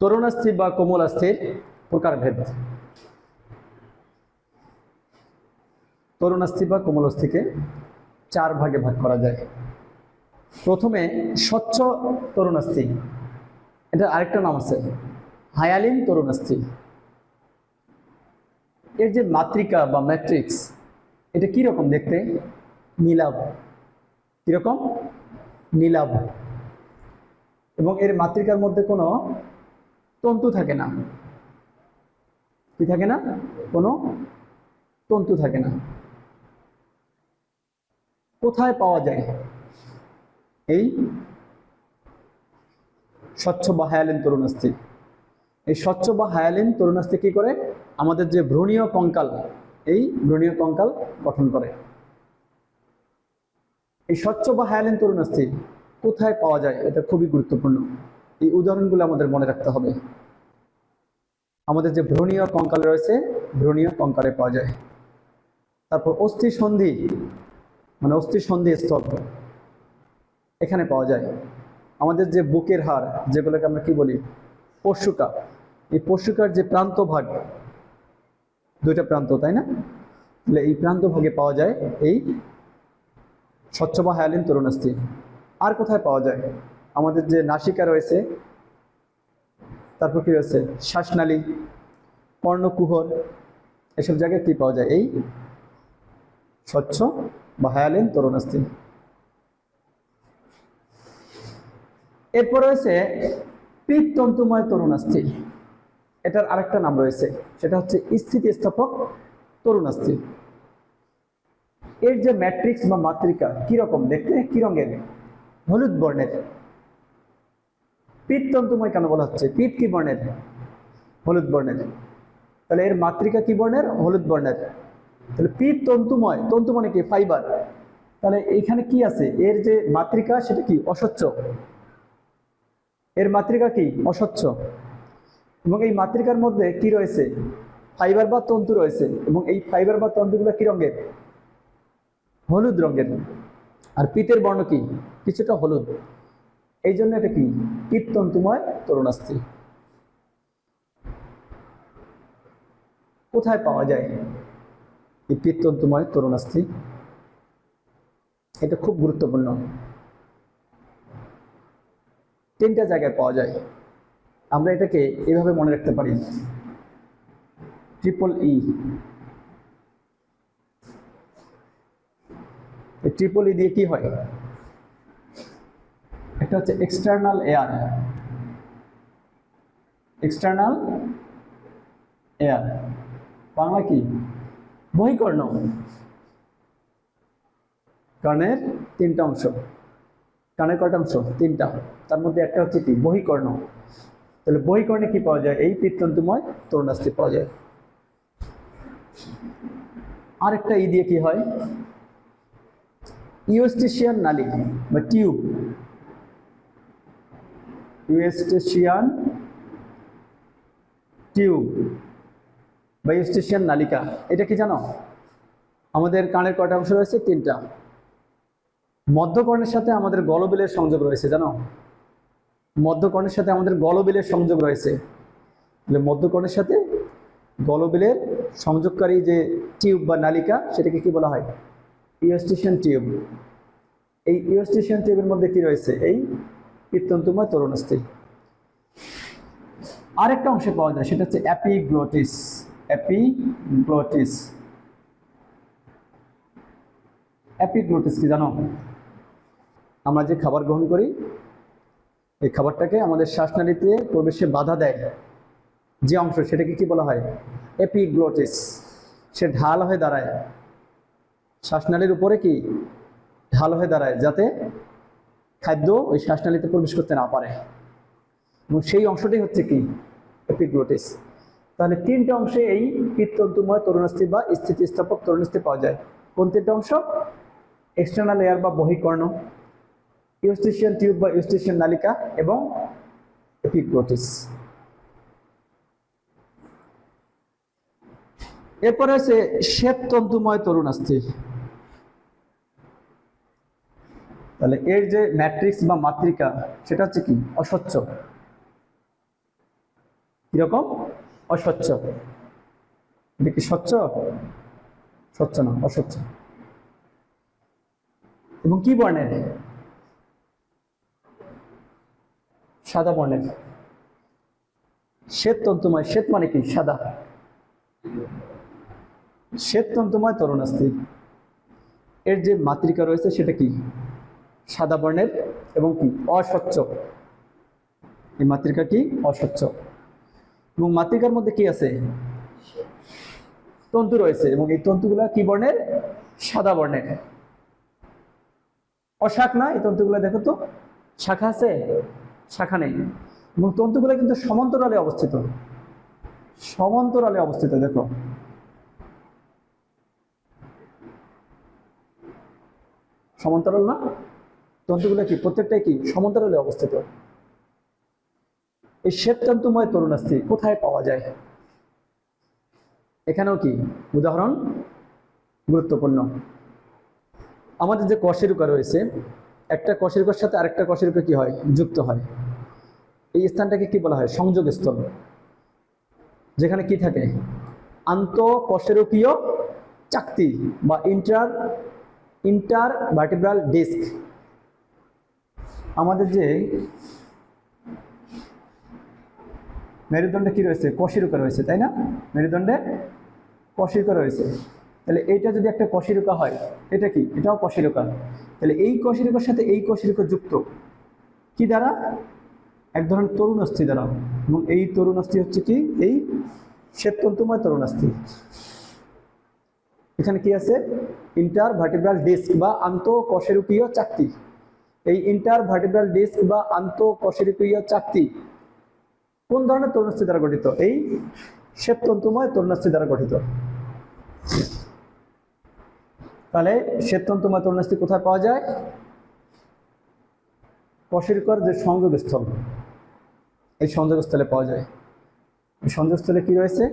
তরুণাস্থি বা কোমল কোমলাস্থির প্রকারভেদ তরুণাস্থি বা কোমলাস্থিকে চার ভাগে ভাগ করা যায়। প্রথমে স্বচ্ছ তরুণাস্থি এটা আরেকটা নাম আছে, হায়ালিন তরুণাস্থি। এর যে মাতৃকা বা ম্যাট্রিক্স এটা কি রকম দেখতে? নীলাভ। কীরকম নীলাভ। এবং এর মাতৃকার মধ্যে কোনো তন্তু থাকে না। কি থাকে না? কোনো তন্তু থাকে না। কোথায় পাওয়া যায়? এই স্বচ্ছ বা হায়ালিন তরুণাস্থি এই স্বচ্ছ বা হায়ালিন তরুণাস্থি কি করে? আমাদের যে ভ্রূণীয় কঙ্কাল, এই ভ্রূণীয় কঙ্কাল গঠন করে। এই স্বচ্ছ বা হায়ালিন তরুণাস্থি কোথায় পাওয়া যায়? এটা খুবই গুরুত্বপূর্ণ। এই উদাহরণগুলো আমাদের মনে রাখতে হবে। আমাদের যে ভ্রূণীয় কঙ্কাল রয়েছে, ভ্রূণীয় কঙ্কালে পাওয়া যায়। তারপর অস্থি সন্ধি মানে অস্থি সন্ধি স্থল এখানে পাওয়া যায়। আমাদের যে বুকের হাড়, যেগুলোকে আমরা কি বলি? পশুকা। এই পশুকার যে প্রান্ত ভাগ দুইটা প্রান্ত, তাই না? তাহলে এই প্রান্ত ভাগে পাওয়া যায় এই স্বচ্ছ বা হায়ালিন তরুণাস্থি আর কোথায় পাওয়া যায়? আমাদের যে নাসিকা রয়েছে তারপর কি রয়েছে শ্বাসনালী, কর্ণকুহর, এসব জায়গায় কি পাওয়া যায়? এই স্বচ্ছ বা হায়ালিন তরুণাস্থি। এরপর রয়েছে পিত্তন্তুময় তরুণাস্থি। এটার আরেকটা নাম রয়েছে, সেটা হচ্ছে স্থিতিস্থাপক তরুণাস্থি। এর যে ম্যাট্রিক্স বা মাতৃকা কি রকম দেখতে? কি রঙের? হলুদ বর্ণের। পিত তন্তুময় কেন বলা হচ্ছে? পিত কি বর্ণের? হলুদ বর্ণের। তাহলে এর মাতৃকা কি বর্ণের? হলুদ বর্ণের। তাহলে পিত তন্তুময়। তন্তু মানে কি? ফাইবার। তাহলে এখানে কি আছে? এর যে মাতৃকা, সেটা কি? অস্বচ্ছ। এর মাতৃকা কি? অস্বচ্ছ। এবং এই মাতৃকার মধ্যে কি রয়েছে? ফাইবার বা তন্তু রয়েছে। এবং এই ফাইবার বা তন্তুগুলো কি রঙের? হলুদ রঙের। আর পিতের বর্ণ কি? কিছুটা হলুদ। এই জন্য এটা কি? পিত্তন্তুময় তরুণাস্থি। কোথায় পাওয়া যায় এই পিত্তন্তুময় তরুণাস্থি? এটা খুব গুরুত্বপূর্ণ। তিনটা জায়গায় পাওয়া যায়। আমরা এটাকে এভাবে মনে রাখতে পারি। ট্রিপল ই। ট্রিপল ই দিয়ে কি হয়? একটা হচ্ছে external ear external ear Bangla কি? বহিকর্ণ। কানের তিনটা অংশ। কানের কয়টা অংশ? তিনটা। তার মধ্যে একটা হচ্ছে কি? বহিকর্ণ। তাহলে বহিকর্ণে কি পাওয়া যায়? এই পিত্তন্তুময় তরুণাস্থি পাওয়া যায়। আরেকটা ই দিয়ে কি হয়? ইউস্টেশিয়ান নালী বা টিউব। ইউস্টেশিয়ান টিউব বা ইউস্টেশিয়ান নালিকা, এটা কি জানো? আমাদের কানের কয়টা অংশ রয়েছে? তিনটা। মধ্যকর্ণের সাথে আমাদের গলবিলের সংযোগ রয়েছে, জানো? মধ্যকর্ণের সাথে আমাদের গলবিলের সংযোগ রয়েছে। মধ্যকর্ণের সাথে গলবিলের সংযোগকারী যে টিউব বা নালিকা, সেটাকে কি বলা হয়? Eustachian tube. এই ইউস্টেশন টিউবের মধ্যে কি রয়েছে? এই পিত্তন্তুময় তরুণাস্থি। আরেকটা অংশে পাওয়া যায়, সেটা হচ্ছে অ্যাপিগ্লোটিস। অ্যাপিগ্লোটিস। অ্যাপিগ্লোটিস কি জানো? আমরা যে খাবার গ্রহণ করি, এই খাবারটাকে আমাদের শ্বাসনালীতে প্রবেশে বাধা দেয়। যে অংশ, সেটাকে কি বলা হয়? এপিগ্লোটিস সে ঢাল হয়ে দাঁড়ায়। শ্বাসনালীর উপরে কি? ঢাল হয়ে দাঁড়ায়, যাতে খাদ্য ওই শ্বাসনালীতে প্রবেশ করতে না পারে। এবং সেই অংশটি হচ্ছে কি? এপিগ্লোটিস তাহলে তিনটে অংশে এই পিত্তন্তুময় তরুণাস্থি বা স্থিতিস্থাপক তরুণাস্থি পাওয়া যায়। কোন তিনটে অংশ? এক্সটার্নাল এয়ার বা বহিকর্ণ ইউস্টেশিয়ান টিউব বা ইউস্টেশিয়ান নালিকা এবং এপিগ্লোটিস এরপরে আছে শ্বেততন্তুময় তরুণাস্থি। তাহলে এর যে ম্যাট্রিক্স বা মাতৃকা সেটা হচ্ছে কি? অস্বচ্ছ। কীরকম? অস্বচ্ছ। এটা কি স্বচ্ছ? স্বচ্ছ না, অস্বচ্ছ। এবং কি বর্ণের? সাদা বর্ণের। শ্বেত তন্তুময়, শ্বেত মানে কি? সাদা। শ্বেত তন্তুময় তরুণাস্থি এর যে মাতৃকা রয়েছে, সেটা কি? সাদা বর্ণের এবং কি? অস্বচ্ছ। এই মাতৃকা কি? অস্বচ্ছ। এবং মাতৃকার মধ্যে কি আছে? তন্তু রয়েছে এবং এই তন্তুগুলা কি বর্ণের? সাদা বর্ণের। অশাক না? এই তন্তুগুলা দেখো তো। শাখা আছে? শাখা নেই। এবং তন্তুগুলো কিন্তু সমান্তরালে অবস্থিত। সমান্তরালে অবস্থিত, দেখো। সমান্তরাল না? তন্তুগুলো কি? প্রত্যেকটাই কি সমান্তরালে অবস্থিত? এই শ্বেততন্তুময় তরুণাস্থি কোথায় পাওয়া যায়? এখানেও কি? উদাহরণ, গুরুত্বপূর্ণ। আমাদের যে কশেরুকা রয়েছে, একটা কশেরুকার সাথে আরেকটা কশেরুকা কি হয়? যুক্ত হয়। এই স্থানটাকে কি বলা হয়? সংযোগ স্থল যেখানে কি থাকে? আন্ত কশেরকীয় চাকতি বা ইন্টার ইন্টার ভার্টিব্রাল ডিস্ক। আমাদের যে মেরুদণ্ডে কি রয়েছে? কশেরুকা রয়েছে, তাই না? মেরুদণ্ডে কশেরুকা রয়েছে। তাহলে এইটা যদি একটা কশেরুকা হয়, এটা কি? এটাও কশেরুকা। তাহলে এই কশেরুকার সাথে এই কশেরুকা যুক্ত কি দ্বারা? এক ধরনের তরুণ অস্থি দ্বারা। এবং এই তরুণ অস্থি হচ্ছে কি? এই শ্বেততন্তুময় তরুণ অস্থি এখানে কি আছে? ইন্টার ভার্টিব্রাল ডিস্ক বা আন্তঃকশেরুকীয় চাকতি। এই ইন্টার ভার্টিব্রাল ডিস্ক বা আন্তঃকশেরুকীয় চাকতি কোন ধরনের তরুণাস্থি দ্বারা গঠিত? এই শ্বেততন্তুময় তরুণাস্থি দ্বারা গঠিত। তাহলে শ্বেততন্তুময় তরুণাস্থি কোথায় পাওয়া যায়? কশেরকর যে সংযোগস্থল, এই সংযোগস্থলে পাওয়া যায়। এই সংযোগস্থলে কি রয়েছে?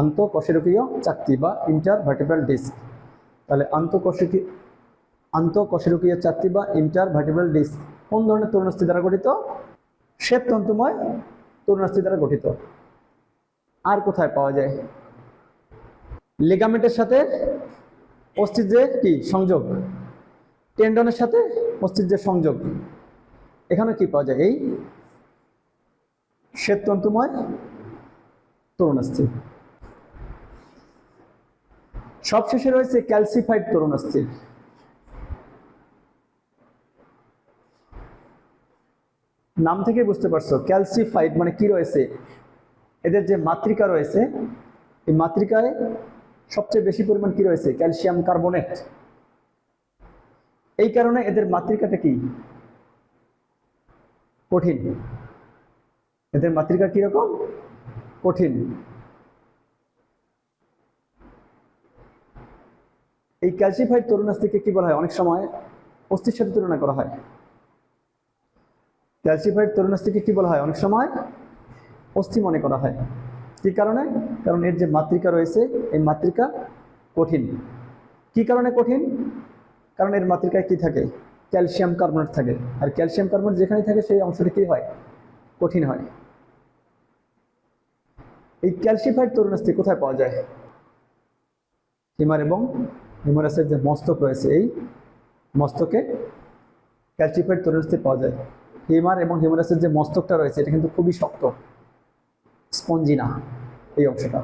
আন্তঃকশেরকীয় চাকতি বা ইন্টার ভার্টিব্রাল ডিস্ক তাহলে আন্তঃকশেরকী আন্তঃকশেরকীয় চাকতি বা ইন্টার ভার্টিব্রাল ডিস্ক কোন ধরনের তরুণাস্থি দ্বারা গঠিত? শ্বেত তন্তুময় তরুণাস্থি দ্বারা গঠিত। আর কোথায় পাওয়া যায়? লিগামেন্টের সাথে যে কি? সংযোগ। টেন্ডনের সাথে যে সংযোগ। এখানে কি পাওয়া যায়? এই শ্বেততন্তুময় তরুণাস্থি। সবশেষে রয়েছে ক্যালসিফাইড তরুণাস্থি। নাম থেকে বুঝতে পারছ ক্যালসিফাইড মানে কি রয়েছে? এদের যে মাতৃকা রয়েছে, এই মাতৃকায় সবচেয়ে বেশি পরিমাণ কি রয়েছে? ক্যালসিয়াম কার্বনেট এই কারণে এদের মাতৃকাটা কি? কঠিন। এদের মাতৃকা কীরকম? কঠিন। এই ক্যালসিফাইড তরুণাস্থিকে কি বলা হয়? অনেক সময় অস্থির সাথে তুলনা করা হয়। ক্যালসিফাইড তরুণাস্থিকে কী বলা হয়? অনেক সময় অস্থি মনে করা হয়। কি কারণে? কারণ এর যে মাতৃকা রয়েছে, এই মাতৃকা কঠিন। কি কারণে কঠিন? কারণ এর মাতৃকায় কি থাকে? ক্যালসিয়াম কার্বনেট থাকে। আর ক্যালসিয়াম কার্বনেট যেখানে থাকে, সেই অংশটি কী হয়? কঠিন হয়। এই ক্যালসিফাইড তরুণাস্থি কোথায় পাওয়া যায়? হিমার এবং হিমারাসের যে মস্তক রয়েছে, এই মস্তকে ক্যালসিফাইড তরুণাস্থি পাওয়া যায়। হিমার এবং হিমারাসের যে মস্তকটা রয়েছে এটা কিন্তু খুবই শক্ত। স্পঞ্জি না এই অংশটা।